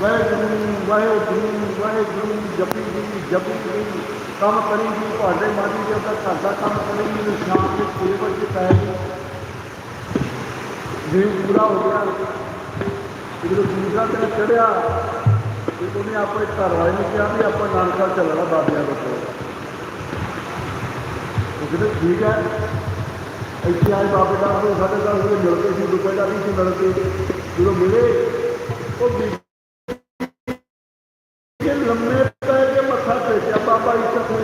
ਵਾਹਿਗੁਰੂ ਵਾਹਿਗੁਰੂ ਵਾਹਿਗੁਰੂ ਜਪੀ ਜੀ ਜਪੀ ਜੀ ਕੰਮ ਕਰੀ ਜੀ ਤੁਹਾਡੇ ਮਾਜੀ ਦੇ ਅੰਦਰ ਘਰ ਦਾ ਕੰਮ ਕਰੀ ਜੀ ਸ਼ਾਮ ਦੇ 6 ਵਜੇ ਪੈ ਜੀ ਦਿਨ ਪੂਰਾ ਹੋ ਗਿਆ ਜਦੋਂ ਦੂਸਰਾ ਦਿਨ ਚੜਿਆ ਤੇ ਉਹਨੇ ਆਪਣੇ ਘਰ ਵਾਲੇ ਨੂੰ ਕਿਹਾ ਵੀ ਆਪਾਂ ਨਾਨਕਾ ਚੱਲਣਾ ਬਾਬਿਆਂ ਦੇ ਕੋਲ ਉਹ ਕਹਿੰਦੇ ਠੀਕ ਹੈ ਇੱਥੇ ਆਏ ਬਾਬੇ ਦਾ ਉਹ ਸਾਡੇ ਨਾਲ ਉਹ ਮਿਲਦੇ ਸੀ ਰੁਪਏ ਦਾ ਨਹੀਂ ਸੀ ਮਿਲਦੇ ਜਦੋਂ ਮਿਲੇ ਉਹ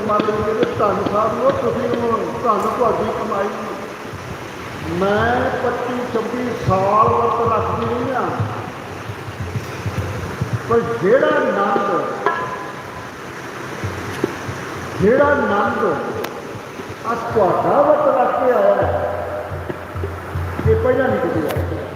ਮੰਨ ਲਈ ਕਿ ਧੰਨ ਸਾਹਿਬ ਨੂੰ, ਤੁਸੀਂ ਨੂੰ ਧੰਨ ਤੁਹਾਡੀ ਕਮਾਈ ਮੈਂ 25 26 ਸਾਲ ਵਰਤ ਰੱਖਦੀ ਰਹੀ ਹਾਂ। ਪਰ ਜਿਹੜਾ ਨੰਦ ਜਿਹੜਾ ਨੰਦ ਆ ਤੁਹਾਡਾ ਵਰਤ ਰੱਖ ਕੇ ਆਇਆ ਇਹ ਪਹਿਲਾਂ ਨਹੀਂ ਕਿਤੇ ਆਇਆ।